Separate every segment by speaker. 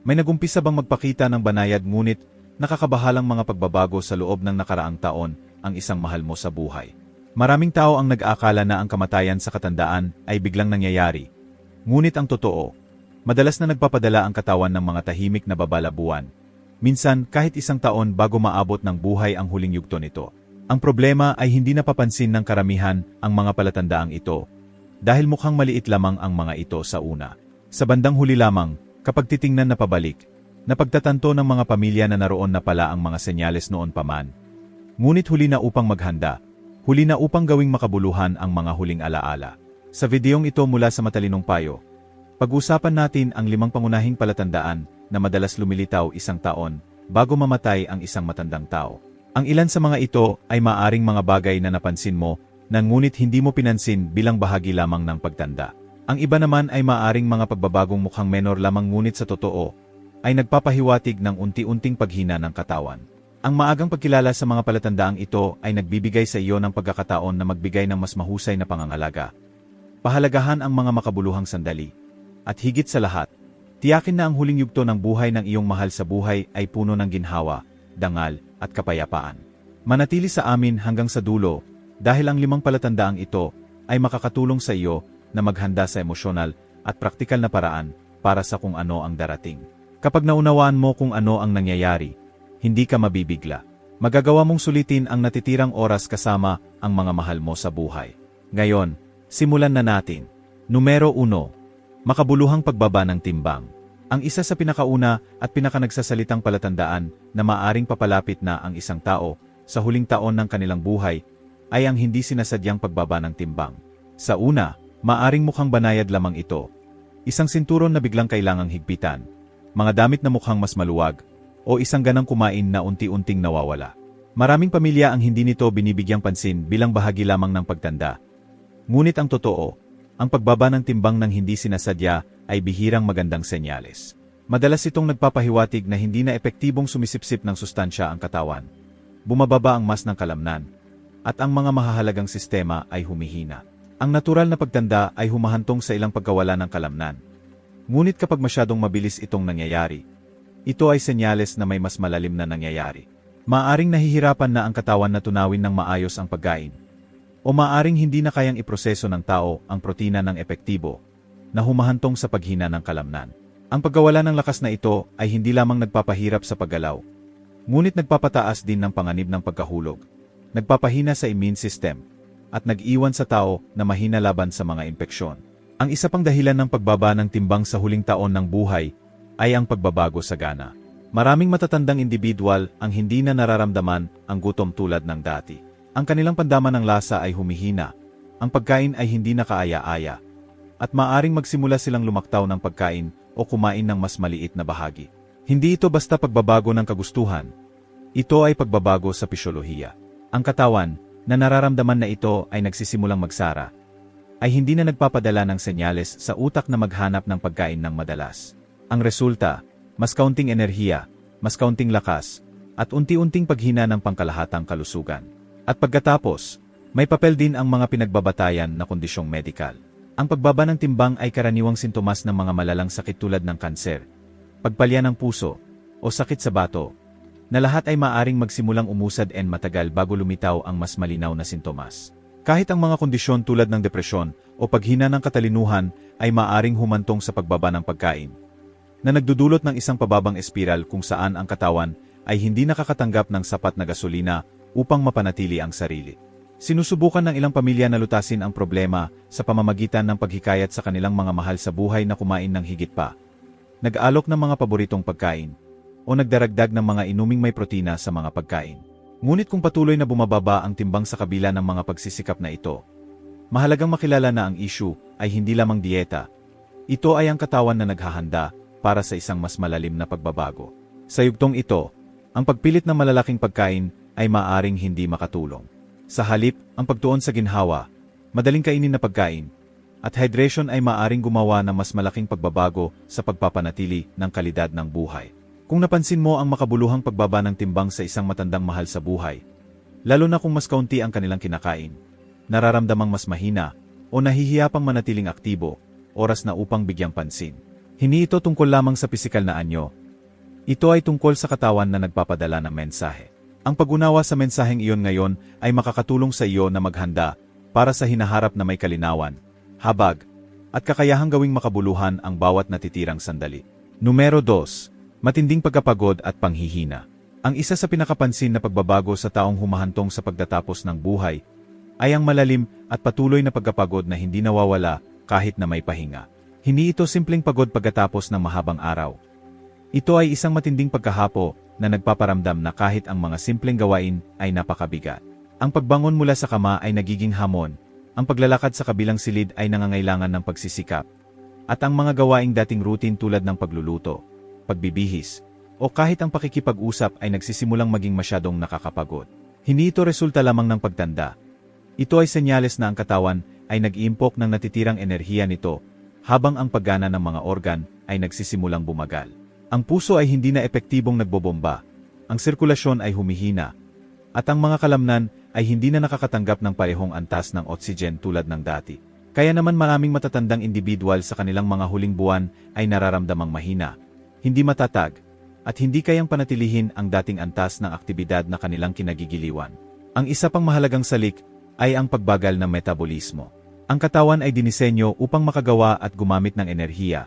Speaker 1: May nagumpisa bang magpakita ng banayad ngunit nakakabahalang mga pagbabago sa loob ng nakaraang taon ang isang mahal mo sa buhay. Maraming tao ang nag-aakala na ang kamatayan sa katandaan ay biglang nangyayari. Ngunit ang totoo, madalas na nagpapadala ang katawan ng mga tahimik na babalabuan. Minsan kahit isang taon bago maabot ng buhay ang huling yugto nito. Ang problema ay hindi napapansin ng karamihan ang mga palatandaang ito dahil mukhang maliit lamang ang mga ito sa una. Sa bandang huli lamang, kapag titingnan na pabalik, napagtatanto ng mga pamilya na naroon na pala ang mga senyales noon pa man. Ngunit huli na upang maghanda, huli na upang gawing makabuluhan ang mga huling alaala. Sa videong ito mula sa Matalinong Payo, pag-usapan natin ang limang pangunahing palatandaan na madalas lumilitaw isang taon bago mamatay ang isang matandang tao. Ang ilan sa mga ito ay maaring mga bagay na napansin mo na ngunit hindi mo pinansin bilang bahagi lamang ng pagtanda. Ang iba naman ay maaring mga pagbabagong mukhang menor lamang ngunit sa totoo ay nagpapahiwatig ng unti-unting paghina ng katawan. Ang maagang pagkilala sa mga palatandaang ito ay nagbibigay sa iyo ng pagkakataon na magbigay ng mas mahusay na pangangalaga. Pahalagahan ang mga makabuluhang sandali. At higit sa lahat, tiyakin na ang huling yugto ng buhay ng iyong mahal sa buhay ay puno ng ginhawa, dangal, at kapayapaan. Manatili sa amin hanggang sa dulo, dahil ang limang palatandaang ito ay makakatulong sa iyo na maghanda sa emosyonal at praktikal na paraan para sa kung ano ang darating. Kapag naunawaan mo kung ano ang nangyayari, hindi ka mabibigla. Magagawa mong sulitin ang natitirang oras kasama ang mga mahal mo sa buhay. Ngayon, simulan na natin. Numero 1. Makabuluhang pagbaba ng timbang. Ang isa sa pinakauna at pinakanagsasalitang palatandaan na maaring papalapit na ang isang tao sa huling taon ng kanilang buhay ay ang hindi sinasadyang pagbaba ng timbang. Sa una, maaring mukhang banayad lamang ito. Isang sinturon na biglang kailangang higpitan, mga damit na mukhang mas maluwag, o isang ganang kumain na unti-unting nawawala. Maraming pamilya ang hindi nito binibigyang pansin bilang bahagi lamang ng pagtanda. Ngunit ang totoo, ang pagbaba ng timbang ng hindi sinasadya ay bihirang magandang senyales. Madalas itong nagpapahiwatig na hindi na epektibong sumisipsip ng sustansya ang katawan. Bumababa ang mas ng kalamnan, at ang mga mahahalagang sistema ay humihina. Ang natural na pagtanda ay humahantong sa ilang pagkawala ng kalamnan. Ngunit kapag masyadong mabilis itong nangyayari, ito ay senyales na may mas malalim na nangyayari. Maaring nahihirapan na ang katawan na tunawin ng maayos ang pagkain. O maaring hindi na kayang iproseso ng tao ang protina ng epektibo na humahantong sa paghina ng kalamnan. Ang pagkawala ng lakas na ito ay hindi lamang nagpapahirap sa paggalaw, ngunit nagpapataas din ng panganib ng pagkahulog, nagpapahina sa immune system, at nag-iwan sa tao na mahina laban sa mga impeksyon. Ang isa pang dahilan ng pagbaba ng timbang sa huling taon ng buhay ay ang pagbabago sa gana. Maraming matatandang individual ang hindi na nararamdaman ang gutom tulad ng dati. Ang kanilang pandaman ng lasa ay humihina, ang pagkain ay hindi na kaaya-aya, at maaring magsimula silang lumaktaw ng pagkain o kumain ng mas maliit na bahagi. Hindi ito basta pagbabago ng kagustuhan. Ito ay pagbabago sa pisyolohiya. Ang katawan, na nararamdaman na ito ay nagsisimulang magsara, ay hindi na nagpapadala ng senyales sa utak na maghanap ng pagkain ng madalas. Ang resulta, mas kaunting enerhiya, mas kaunting lakas, at unti-unting paghina ng pangkalahatang kalusugan. At pagkatapos, may papel din ang mga pinagbabatayan na kondisyong medikal. Ang pagbaba ng timbang ay karaniwang sintomas ng mga malalang sakit tulad ng kanser, pagpalya ng puso, o sakit sa bato, na lahat ay maaring magsimulang umusad and matagal bago lumitaw ang mas malinaw na sintomas. Kahit ang mga kondisyon tulad ng depresyon o paghina ng katalinuhan ay maaring humantong sa pagbaba ng pagkain, na nagdudulot ng isang pababang espiral kung saan ang katawan ay hindi nakakatanggap ng sapat na gasolina upang mapanatili ang sarili. Sinusubukan ng ilang pamilya na lutasin ang problema sa pamamagitan ng paghikayat sa kanilang mga mahal sa buhay na kumain ng higit pa. Nag-alok ng mga paboritong pagkain, o nagdaragdag ng mga inuming may protina sa mga pagkain. Ngunit kung patuloy na bumababa ang timbang sa kabila ng mga pagsisikap na ito, mahalagang makilala na ang issue ay hindi lamang dieta. Ito ay ang katawan na naghahanda para sa isang mas malalim na pagbabago. Sa yugtong ito, ang pagpilit ng malalaking pagkain ay maaring hindi makatulong. Sa halip, ang pagtuon sa ginhawa, madaling kainin na pagkain, at hydration ay maaring gumawa ng mas malaking pagbabago sa pagpapanatili ng kalidad ng buhay. Kung napansin mo ang makabuluhang pagbaba ng timbang sa isang matandang mahal sa buhay, lalo na kung mas kaunti ang kanilang kinakain, nararamdamang mas mahina, o nahihiya pang manatiling aktibo, oras na upang bigyang pansin. Hindi ito tungkol lamang sa pisikal na anyo. Ito ay tungkol sa katawan na nagpapadala ng mensahe. Ang pag-unawa sa mensaheng iyon ngayon ay makakatulong sa iyo na maghanda para sa hinaharap na may kalinawan, habag, at kakayahang gawing makabuluhan ang bawat natitirang sandali. Numero 2. Matinding pagkapagod at panghihina. Ang isa sa pinakapansin na pagbabago sa taong humahantong sa pagtatapos ng buhay ay ang malalim at patuloy na pagkapagod na hindi nawawala kahit na may pahinga. Hindi ito simpleng pagod pagkatapos ng mahabang araw. Ito ay isang matinding pagkahapo na nagpaparamdam na kahit ang mga simpleng gawain ay napakabigat. Ang pagbangon mula sa kama ay nagiging hamon, ang paglalakad sa kabilang silid ay nangangailangan ng pagsisikap, at ang mga gawaing dating routine tulad ng pagluluto, pagbibihis, o kahit ang pakikipag-usap ay nagsisimulang maging masyadong nakakapagod. Hindi ito resulta lamang ng pagtanda. Ito ay senyales na ang katawan ay nag-iimpok ng natitirang enerhiya nito habang ang paggana ng mga organ ay nagsisimulang bumagal. Ang puso ay hindi na epektibong nagbobomba, ang sirkulasyon ay humihina, at ang mga kalamnan ay hindi na nakakatanggap ng parehong antas ng oxygen tulad ng dati. Kaya naman maraming matatandang individual sa kanilang mga huling buwan ay nararamdamang mahina, hindi matatag, at hindi kayang panatilihin ang dating antas ng aktibidad na kanilang kinagigiliwan. Ang isa pang mahalagang salik ay ang pagbagal ng metabolismo. Ang katawan ay dinisenyo upang makagawa at gumamit ng enerhiya.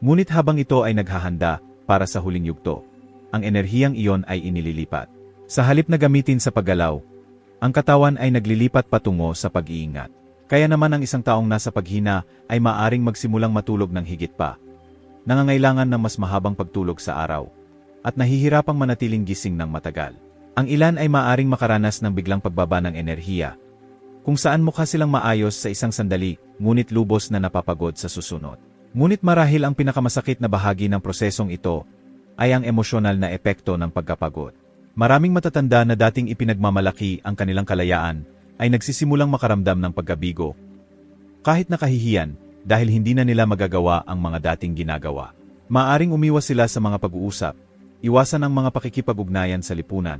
Speaker 1: Ngunit habang ito ay naghahanda para sa huling yugto, ang enerhiyang iyon ay inililipat. Sa halip na gamitin sa paggalaw, ang katawan ay naglilipat patungo sa pag-iingat. Kaya naman ang isang taong nasa paghina ay maaring magsimulang matulog ng higit pa. Nangangailangan ng mas mahabang pagtulog sa araw at nahihirapang manatiling gising ng matagal. Ang ilan ay maaring makaranas ng biglang pagbaba ng enerhiya, kung saan mukha silang maayos sa isang sandali, ngunit lubos na napapagod sa susunod. Ngunit marahil ang pinakamasakit na bahagi ng prosesong ito ay ang emosyonal na epekto ng pagkapagod. Maraming matatanda na dating ipinagmamalaki ang kanilang kalayaan ay nagsisimulang makaramdam ng pagkabigo. Kahit nakahihiyan, dahil hindi na nila magagawa ang mga dating ginagawa. Maaring umiwas sila sa mga pag-uusap, iwasan ang mga pakikipag-ugnayan sa lipunan,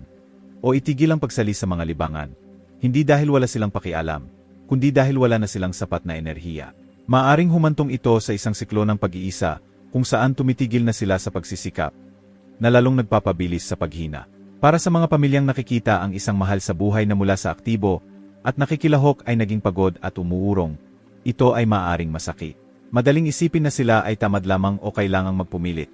Speaker 1: o itigil ang pagsali sa mga libangan, hindi dahil wala silang pakialam, kundi dahil wala na silang sapat na enerhiya. Maaring humantong ito sa isang siklo ng pag-iisa kung saan tumitigil na sila sa pagsisikap, na lalong nagpapabilis sa paghina. Para sa mga pamilyang nakikita ang isang mahal sa buhay na mula sa aktibo at nakikilahok ay naging pagod at umuurong, ito ay maaring masakit. Madaling isipin na sila ay tamad lamang o kailangang magpumilit.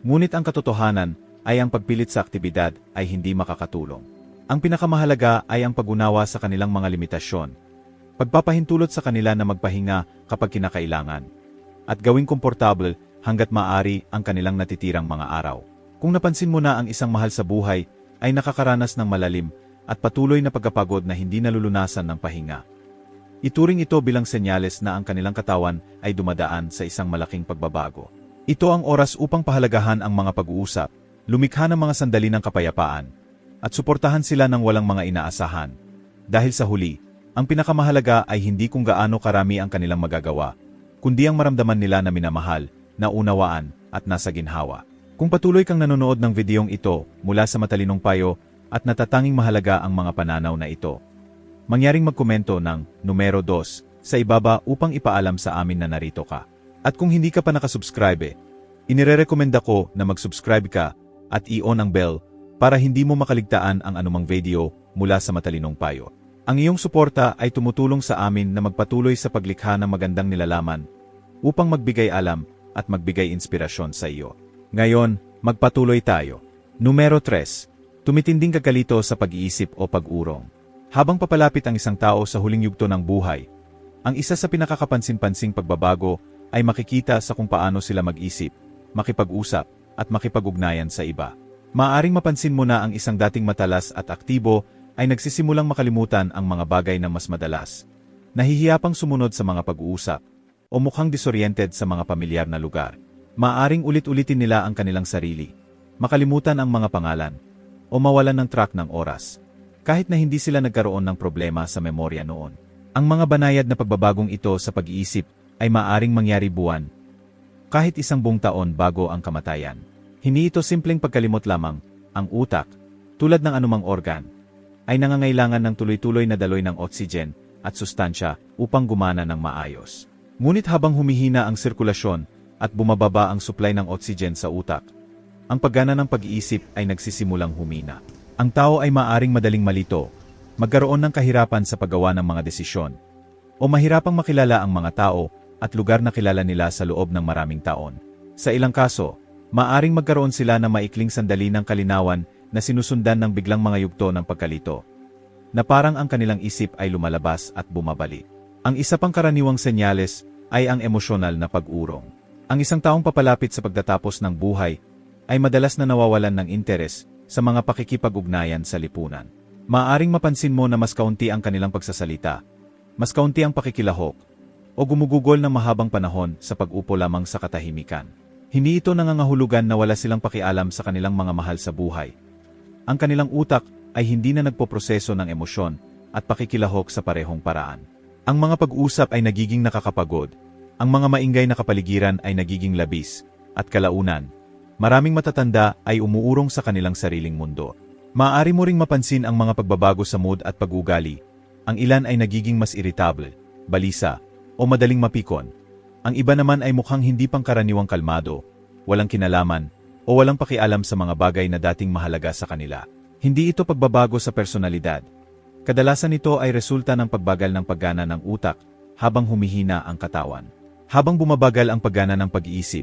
Speaker 1: Ngunit ang katotohanan ay ang pagpilit sa aktibidad ay hindi makakatulong. Ang pinakamahalaga ay ang pagunawa sa kanilang mga limitasyon. Pagpapahintulot sa kanila na magpahinga kapag kinakailangan. At gawing komportable hanggat maaari ang kanilang natitirang mga araw. Kung napansin mo na ang isang mahal sa buhay ay nakakaranas ng malalim at patuloy na pagkapagod na hindi nalulunasan ng pahinga, Ituring ito bilang senyales na ang kanilang katawan ay dumadaan sa isang malaking pagbabago. Ito ang oras upang pahalagahan ang mga pag-uusap, lumikha ng mga sandali ng kapayapaan, at suportahan sila ng walang mga inaasahan. Dahil sa huli, ang pinakamahalaga ay hindi kung gaano karami ang kanilang magagawa, kundi ang maramdaman nila na minamahal, naunawaan, at nasa ginhawa. Kung patuloy kang nanonood ng videong ito mula sa matalinong payo at natatanging mahalaga ang mga pananaw na ito, mangyaring magkomento ng numero 2 sa ibaba upang ipaalam sa amin na narito ka. At kung hindi ka pa nakasubscribe, eh, inirerekomenda ko na mag-subscribe ka at i-on ang bell para hindi mo makaligtaan ang anumang video mula sa matalinong payo. Ang iyong suporta ay tumutulong sa amin na magpatuloy sa paglikha ng magandang nilalaman upang magbigay alam at magbigay inspirasyon sa iyo. Ngayon, magpatuloy tayo. Numero 3. Tumitinding kagalito sa pag-iisip o pag-urong. Habang papalapit ang isang tao sa huling yugto ng buhay, ang isa sa pinakakapansin-pansing pagbabago ay makikita sa kung paano sila mag-isip, makipag-usap, at makipag-ugnayan sa iba. Maaring mapansin mo na ang isang dating matalas at aktibo ay nagsisimulang makalimutan ang mga bagay na mas madalas. Nahihiyapang sumunod sa mga pag-uusap, o mukhang disoriented sa mga pamilyar na lugar. Maaring ulit-ulitin nila ang kanilang sarili, makalimutan ang mga pangalan, o mawalan ng track ng oras kahit na hindi sila nagkaroon ng problema sa memorya noon. Ang mga banayad na pagbabagong ito sa pag-iisip ay maaring mangyari buwan, kahit isang buong taon bago ang kamatayan. Hindi ito simpleng pagkalimot lamang, ang utak, tulad ng anumang organ, ay nangangailangan ng tuloy-tuloy na daloy ng oxygen at sustansya upang gumana ng maayos. Ngunit habang humihina ang sirkulasyon at bumababa ang supply ng oxygen sa utak. Ang paggana ng pag-iisip ay nagsisimulang humina. Ang tao ay maaring madaling malito, magkaroon ng kahirapan sa paggawa ng mga desisyon, o mahirapang makilala ang mga tao at lugar na kilala nila sa loob ng maraming taon. Sa ilang kaso, maaring magkaroon sila ng maikling sandali ng kalinawan na sinusundan ng biglang mga yugto ng pagkalito, na parang ang kanilang isip ay lumalabas at bumabalik. Ang isa pang karaniwang senyales ay ang emosyonal na pag-urong. Ang isang taong papalapit sa pagtatapos ng buhay ay madalas na nawawalan ng interes sa mga pakikipag-ugnayan sa lipunan. Maaring mapansin mo na mas kaunti ang kanilang pagsasalita, mas kaunti ang pakikilahok, o gumugugol ng mahabang panahon sa pag-upo lamang sa katahimikan. Hindi ito nangangahulugan na wala silang pakialam sa kanilang mga mahal sa buhay. Ang kanilang utak ay hindi na nagpoproseso ng emosyon at pakikilahok sa parehong paraan. Ang mga pag-usap ay nagiging nakakapagod, ang mga maingay na kapaligiran ay nagiging labis, at kalaunan, maraming matatanda ay umuurong sa kanilang sariling mundo. Maaari mo ring mapansin ang mga pagbabago sa mood at pag-ugali. Ang ilan ay nagiging mas irritable, balisa, o madaling mapikon. Ang iba naman ay mukhang hindi pangkaraniwang kalmado, walang kinalaman, o walang pakialam sa mga bagay na dating mahalaga sa kanila. Hindi ito pagbabago sa personalidad, Kadalasan ito ay resulta ng pagbagal ng paggana ng utak habang humihina ang katawan. Habang bumabagal ang paggana ng pag-iisip,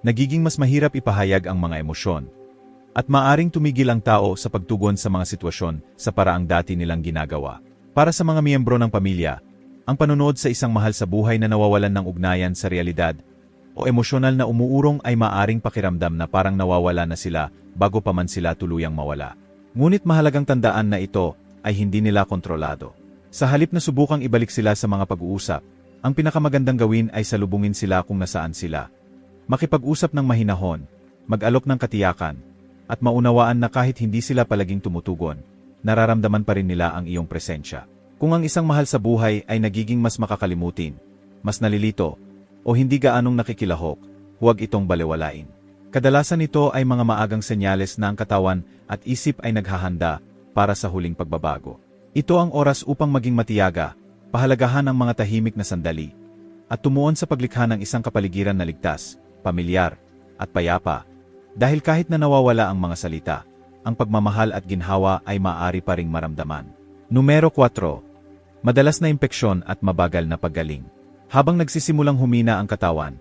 Speaker 1: nagiging mas mahirap ipahayag ang mga emosyon. At maaring tumigil ang tao sa pagtugon sa mga sitwasyon sa paraang dati nilang ginagawa. Para sa mga miyembro ng pamilya, ang panonood sa isang mahal sa buhay na nawawalan ng ugnayan sa realidad o emosyonal na umuurong ay maaring pakiramdam na parang nawawala na sila bago pa man sila tuluyang mawala. Ngunit mahalagang tandaan na ito ay hindi nila kontrolado. Sa halip na subukang ibalik sila sa mga pag-uusap, ang pinakamagandang gawin ay salubungin sila kung nasaan sila. Makipag-usap ng mahinahon, mag-alok ng katiyakan, at maunawaan na kahit hindi sila palaging tumutugon, nararamdaman pa rin nila ang iyong presensya. Kung ang isang mahal sa buhay ay nagiging mas makakalimutin, mas nalilito, o hindi gaanong nakikilahok, huwag itong balewalain. Kadalasan ito ay mga maagang senyales na ang katawan at isip ay naghahanda para sa huling pagbabago. Ito ang oras upang maging matiyaga, pahalagahan ang mga tahimik na sandali, at tumuon sa paglikha ng isang kapaligiran na ligtas, pamilyar, at payapa. Dahil kahit na nawawala ang mga salita, ang pagmamahal at ginhawa ay maaari pa ring maramdaman. Numero 4. Madalas na impeksyon at mabagal na paggaling. Habang nagsisimulang humina ang katawan,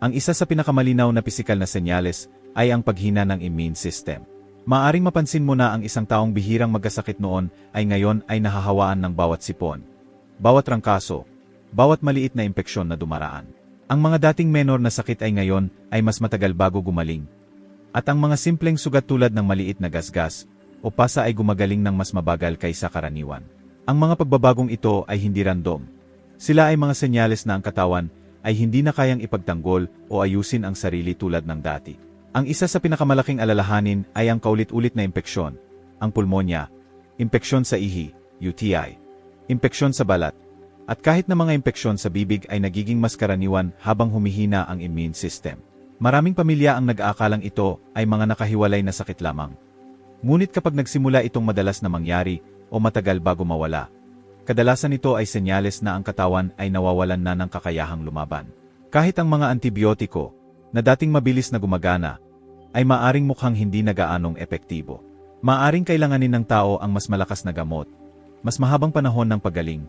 Speaker 1: ang isa sa pinakamalinaw na pisikal na senyales ay ang paghina ng immune system. Maaring mapansin mo na ang isang taong bihirang magkasakit noon ay ngayon ay nahahawaan ng bawat sipon, bawat rangkaso, bawat maliit na impeksyon na dumaraan. Ang mga dating menor na sakit ay ngayon ay mas matagal bago gumaling. At ang mga simpleng sugat tulad ng maliit na gasgas o pasa ay gumagaling ng mas mabagal kaysa karaniwan. Ang mga pagbabagong ito ay hindi random. Sila ay mga senyales na ang katawan ay hindi na kayang ipagtanggol o ayusin ang sarili tulad ng dati. Ang isa sa pinakamalaking alalahanin ay ang kaulit-ulit na impeksyon, ang pulmonya, impeksyon sa ihi, UTI, impeksyon sa balat, at kahit na mga impeksyon sa bibig ay nagiging mas karaniwan habang humihina ang immune system. Maraming pamilya ang nag-aakalang ito ay mga nakahiwalay na sakit lamang. Ngunit kapag nagsimula itong madalas na mangyari o matagal bago mawala, kadalasan ito ay senyales na ang katawan ay nawawalan na ng kakayahang lumaban. Kahit ang mga antibiotiko, na dating mabilis na gumagana, ay maaring mukhang hindi nagaanong epektibo. Maaring kailanganin ng tao ang mas malakas na gamot, mas mahabang panahon ng pagaling,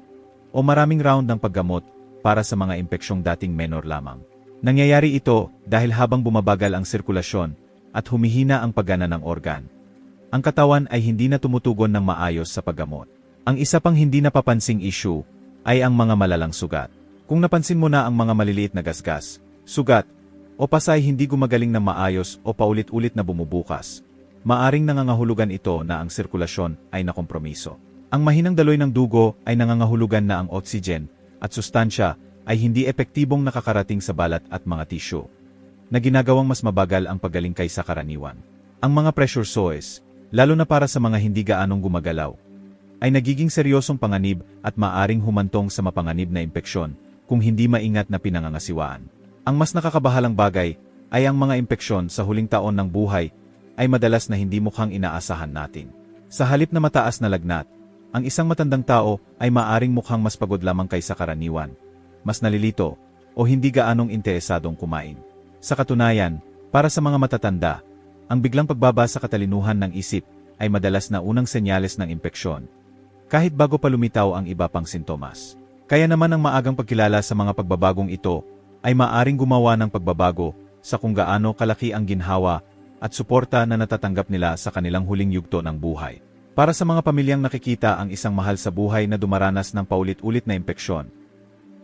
Speaker 1: o maraming round ng paggamot para sa mga impeksyong dating menor lamang. Nangyayari ito dahil habang bumabagal ang sirkulasyon at humihina ang paggana ng organ, ang katawan ay hindi na tumutugon ng maayos sa paggamot. Ang isa pang hindi napapansing issue ay ang mga malalang sugat. Kung napansin mo na ang mga maliliit na gasgas, sugat, o pasay hindi gumagaling ng maayos o paulit-ulit na bumubukas, maaring nangangahulugan ito na ang sirkulasyon ay nakompromiso. Ang mahinang daloy ng dugo ay nangangahulugan na ang oxygen at sustansya ay hindi epektibong nakakarating sa balat at mga tisyo, na ginagawang mas mabagal ang pagaling kaysa karaniwan. Ang mga pressure sores, lalo na para sa mga hindi gaanong gumagalaw, ay nagiging seryosong panganib at maaring humantong sa mapanganib na impeksyon kung hindi maingat na pinangangasiwaan. Ang mas nakakabahalang bagay ay ang mga impeksyon sa huling taon ng buhay ay madalas na hindi mukhang inaasahan natin. Sa halip na mataas na lagnat, ang isang matandang tao ay maaring mukhang mas pagod lamang kaysa karaniwan, mas nalilito, o hindi gaanong interesadong kumain. Sa katunayan, para sa mga matatanda, ang biglang pagbaba sa katalinuhan ng isip ay madalas na unang senyales ng impeksyon. Kahit bago pa lumitaw ang iba pang sintomas. Kaya naman ang maagang pagkilala sa mga pagbabagong ito ay maaring gumawa ng pagbabago sa kung gaano kalaki ang ginhawa at suporta na natatanggap nila sa kanilang huling yugto ng buhay. Para sa mga pamilyang nakikita ang isang mahal sa buhay na dumaranas ng paulit-ulit na impeksyon,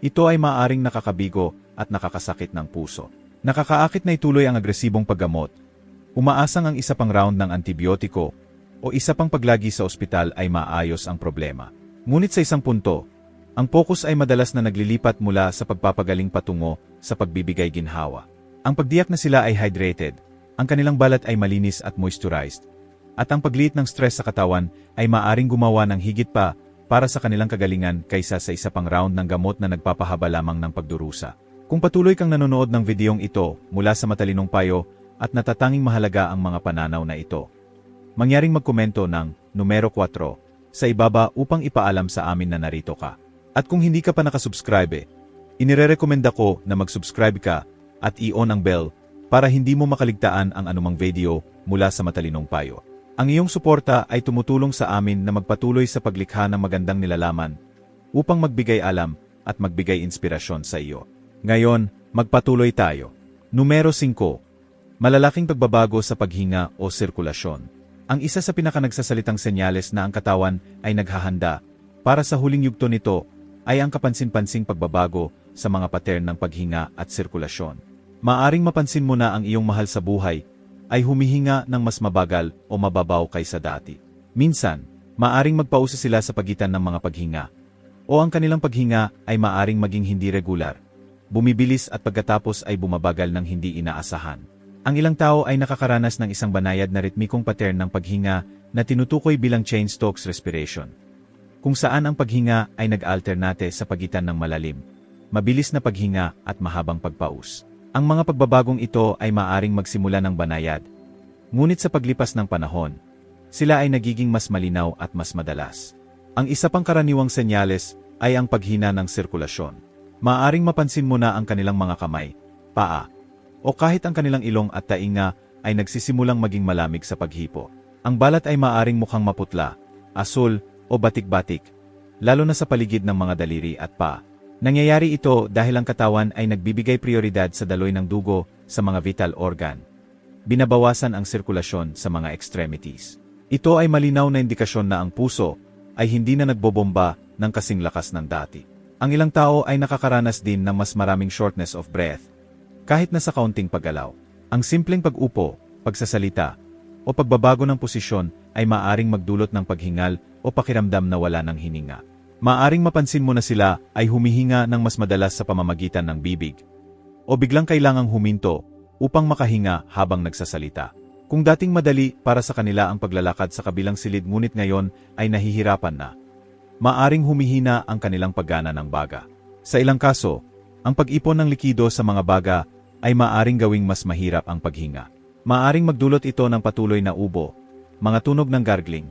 Speaker 1: ito ay maaring nakakabigo at nakakasakit ng puso. Nakakaakit na ituloy ang agresibong paggamot. Umaasang ang isa pang round ng antibiotiko o isa pang paglagi sa ospital ay maayos ang problema. Ngunit sa isang punto, ang focus ay madalas na naglilipat mula sa pagpapagaling patungo sa pagbibigay ginhawa. Ang pagdiyak na sila ay hydrated, ang kanilang balat ay malinis at moisturized, at ang pagliit ng stress sa katawan ay maaring gumawa ng higit pa para sa kanilang kagalingan kaysa sa isa pang round ng gamot na nagpapahaba lamang ng pagdurusa. Kung patuloy kang nanonood ng videong ito mula sa matalinong payo at natatanging mahalaga ang mga pananaw na ito, mangyaring magkomento ng numero 4 sa ibaba upang ipaalam sa amin na narito ka. At kung hindi ka pa nakasubscribe, eh, inirerekomenda ko na mag-subscribe ka at i-on ang bell para hindi mo makaligtaan ang anumang video mula sa matalinong payo. Ang iyong suporta ay tumutulong sa amin na magpatuloy sa paglikha ng magandang nilalaman upang magbigay alam at magbigay inspirasyon sa iyo. Ngayon, magpatuloy tayo. Numero 5. Malalaking pagbabago sa paghinga o sirkulasyon. Ang isa sa pinakanagsasalitang senyales na ang katawan ay naghahanda para sa huling yugto nito ay ang kapansin-pansing pagbabago sa mga pattern ng paghinga at sirkulasyon. Maaring mapansin mo na ang iyong mahal sa buhay ay humihinga ng mas mabagal o mababaw kaysa dati. Minsan, maaring magpausa sila sa pagitan ng mga paghinga. O ang kanilang paghinga ay maaring maging hindi regular. Bumibilis at pagkatapos ay bumabagal ng hindi inaasahan. Ang ilang tao ay nakakaranas ng isang banayad na ritmikong pattern ng paghinga na tinutukoy bilang chain stokes respiration kung saan ang paghinga ay nag-alternate sa pagitan ng malalim, mabilis na paghinga at mahabang pagpaus. Ang mga pagbabagong ito ay maaring magsimula ng banayad. Ngunit sa paglipas ng panahon, sila ay nagiging mas malinaw at mas madalas. Ang isa pang karaniwang senyales ay ang paghina ng sirkulasyon. Maaring mapansin mo na ang kanilang mga kamay, paa, o kahit ang kanilang ilong at tainga ay nagsisimulang maging malamig sa paghipo. Ang balat ay maaring mukhang maputla, asul, o batik-batik, lalo na sa paligid ng mga daliri at pa. Nangyayari ito dahil ang katawan ay nagbibigay prioridad sa daloy ng dugo sa mga vital organ. Binabawasan ang sirkulasyon sa mga extremities. Ito ay malinaw na indikasyon na ang puso ay hindi na nagbobomba ng kasing lakas ng dati. Ang ilang tao ay nakakaranas din ng mas maraming shortness of breath, kahit na sa kaunting paggalaw. Ang simpleng pag-upo, pagsasalita, o pagbabago ng posisyon ay maaring magdulot ng paghingal o pakiramdam na wala ng hininga. Maaring mapansin mo na sila ay humihinga ng mas madalas sa pamamagitan ng bibig. O biglang kailangang huminto upang makahinga habang nagsasalita. Kung dating madali para sa kanila ang paglalakad sa kabilang silid ngunit ngayon ay nahihirapan na. Maaring humihina ang kanilang paggana ng baga. Sa ilang kaso, ang pag-ipon ng likido sa mga baga ay maaring gawing mas mahirap ang paghinga. Maaring magdulot ito ng patuloy na ubo, mga tunog ng gargling,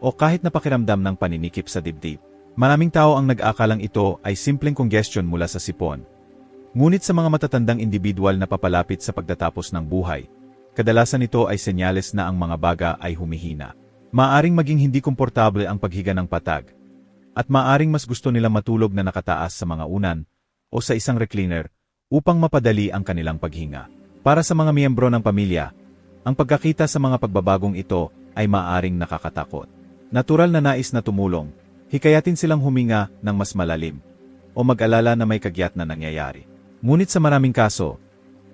Speaker 1: o kahit napakiramdam ng paninikip sa dibdib. Maraming tao ang nag-akalang ito ay simpleng congestion mula sa sipon. Ngunit sa mga matatandang individual na papalapit sa pagtatapos ng buhay, kadalasan ito ay senyales na ang mga baga ay humihina. Maaring maging hindi komportable ang paghiga ng patag, at maaring mas gusto nilang matulog na nakataas sa mga unan o sa isang recliner upang mapadali ang kanilang paghinga. Para sa mga miyembro ng pamilya, ang pagkakita sa mga pagbabagong ito ay maaring nakakatakot. Natural na nais na tumulong, hikayatin silang huminga ng mas malalim, o mag-alala na may kagyat na nangyayari. Ngunit sa maraming kaso,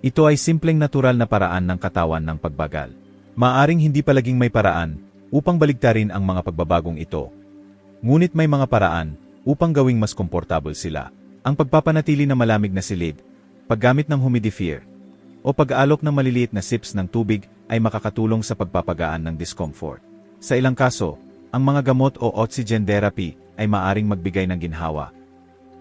Speaker 1: ito ay simpleng natural na paraan ng katawan ng pagbagal. Maaring hindi palaging may paraan upang baligtarin ang mga pagbabagong ito. Ngunit may mga paraan upang gawing mas komportable sila. Ang pagpapanatili na malamig na silid, paggamit ng humidifier, o pag-aalok ng maliliit na sips ng tubig ay makakatulong sa pagpapagaan ng discomfort. Sa ilang kaso, ang mga gamot o oxygen therapy ay maaring magbigay ng ginhawa.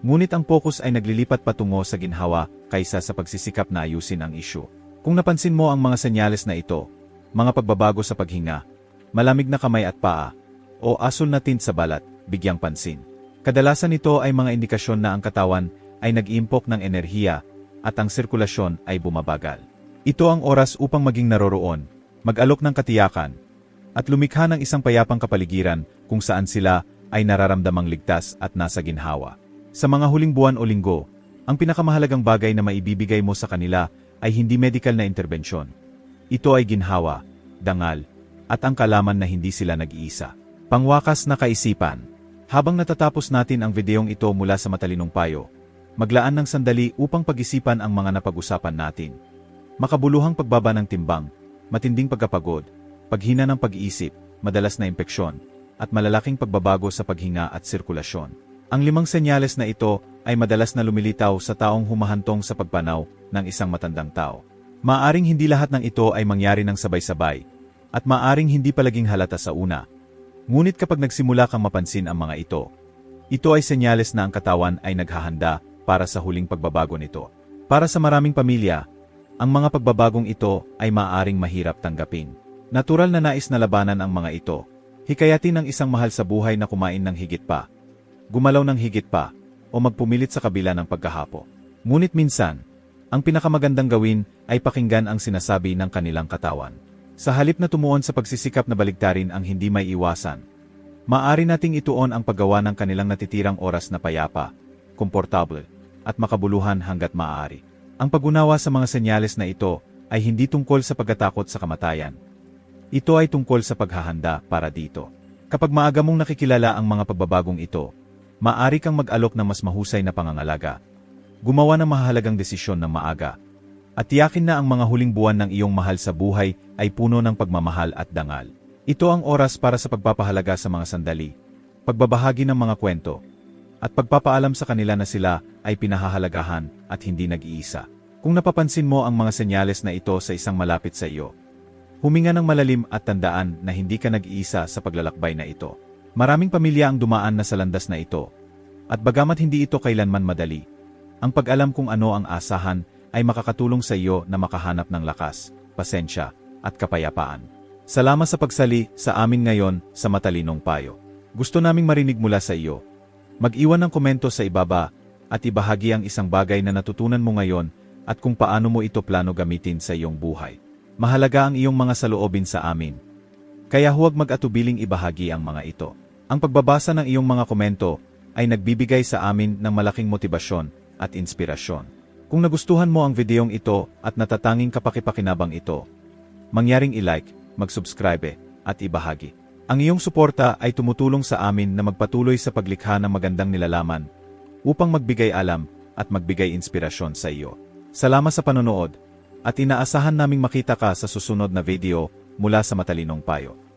Speaker 1: Ngunit ang focus ay naglilipat patungo sa ginhawa kaysa sa pagsisikap na ayusin ang isyu. Kung napansin mo ang mga senyales na ito, mga pagbabago sa paghinga, malamig na kamay at paa, o asul na tint sa balat, bigyang pansin. Kadalasan ito ay mga indikasyon na ang katawan ay nag-impok ng enerhiya at ang sirkulasyon ay bumabagal. Ito ang oras upang maging naroroon, mag-alok ng katiyakan, at lumikha ng isang payapang kapaligiran kung saan sila ay nararamdamang ligtas at nasa ginhawa. Sa mga huling buwan o linggo, ang pinakamahalagang bagay na maibibigay mo sa kanila ay hindi medical na interbensyon. Ito ay ginhawa, dangal, at ang kalaman na hindi sila nag-iisa. Pangwakas na kaisipan. Habang natatapos natin ang videong ito mula sa matalinong payo, maglaan ng sandali upang pag-isipan ang mga napag-usapan natin. Makabuluhang pagbaba ng timbang, matinding pagkapagod, paghina ng pag-iisip, madalas na impeksyon, at malalaking pagbabago sa paghinga at sirkulasyon. Ang limang senyales na ito ay madalas na lumilitaw sa taong humahantong sa pagpanaw ng isang matandang tao. Maaring hindi lahat ng ito ay mangyari ng sabay-sabay, at maaring hindi palaging halata sa una. Ngunit kapag nagsimula kang mapansin ang mga ito, ito ay senyales na ang katawan ay naghahanda para sa huling pagbabago nito. Para sa maraming pamilya, ang mga pagbabagong ito ay maaring mahirap tanggapin. Natural na nais na labanan ang mga ito. Hikayatin ng isang mahal sa buhay na kumain ng higit pa, gumalaw ng higit pa, o magpumilit sa kabila ng pagkahapo. Ngunit minsan, ang pinakamagandang gawin ay pakinggan ang sinasabi ng kanilang katawan. Sa halip na tumuon sa pagsisikap na baligtarin ang hindi may iwasan, maaari nating ituon ang paggawa ng kanilang natitirang oras na payapa, komportable, at makabuluhan hanggat maaari. Ang pagunawa sa mga senyales na ito ay hindi tungkol sa pagkatakot sa kamatayan. Ito ay tungkol sa paghahanda para dito. Kapag maaga mong nakikilala ang mga pagbabagong ito, maaari kang mag-alok ng mas mahusay na pangangalaga. Gumawa ng mahalagang desisyon ng maaga. At tiyakin na ang mga huling buwan ng iyong mahal sa buhay ay puno ng pagmamahal at dangal. Ito ang oras para sa pagpapahalaga sa mga sandali, pagbabahagi ng mga kwento, at pagpapaalam sa kanila na sila ay pinahahalagahan at hindi nag-iisa. Kung napapansin mo ang mga senyales na ito sa isang malapit sa iyo, huminga ng malalim at tandaan na hindi ka nag-iisa sa paglalakbay na ito. Maraming pamilya ang dumaan na sa landas na ito, at bagamat hindi ito kailanman madali, ang pag-alam kung ano ang asahan ay makakatulong sa iyo na makahanap ng lakas, pasensya, at kapayapaan. Salamat sa pagsali sa amin ngayon sa Matalinong Payo. Gusto naming marinig mula sa iyo. Mag-iwan ng komento sa ibaba at ibahagi ang isang bagay na natutunan mo ngayon at kung paano mo ito plano gamitin sa iyong buhay. Mahalaga ang iyong mga saloobin sa amin. Kaya huwag mag-atubiling ibahagi ang mga ito. Ang pagbabasa ng iyong mga komento ay nagbibigay sa amin ng malaking motibasyon at inspirasyon. Kung nagustuhan mo ang videong ito at natatanging kapakipakinabang ito, mangyaring i-like, mag-subscribe, at ibahagi. Ang iyong suporta ay tumutulong sa amin na magpatuloy sa paglikha ng magandang nilalaman upang magbigay alam at magbigay inspirasyon sa iyo. Salamat sa panonood at inaasahan naming makita ka sa susunod na video mula sa Matalinong Payo.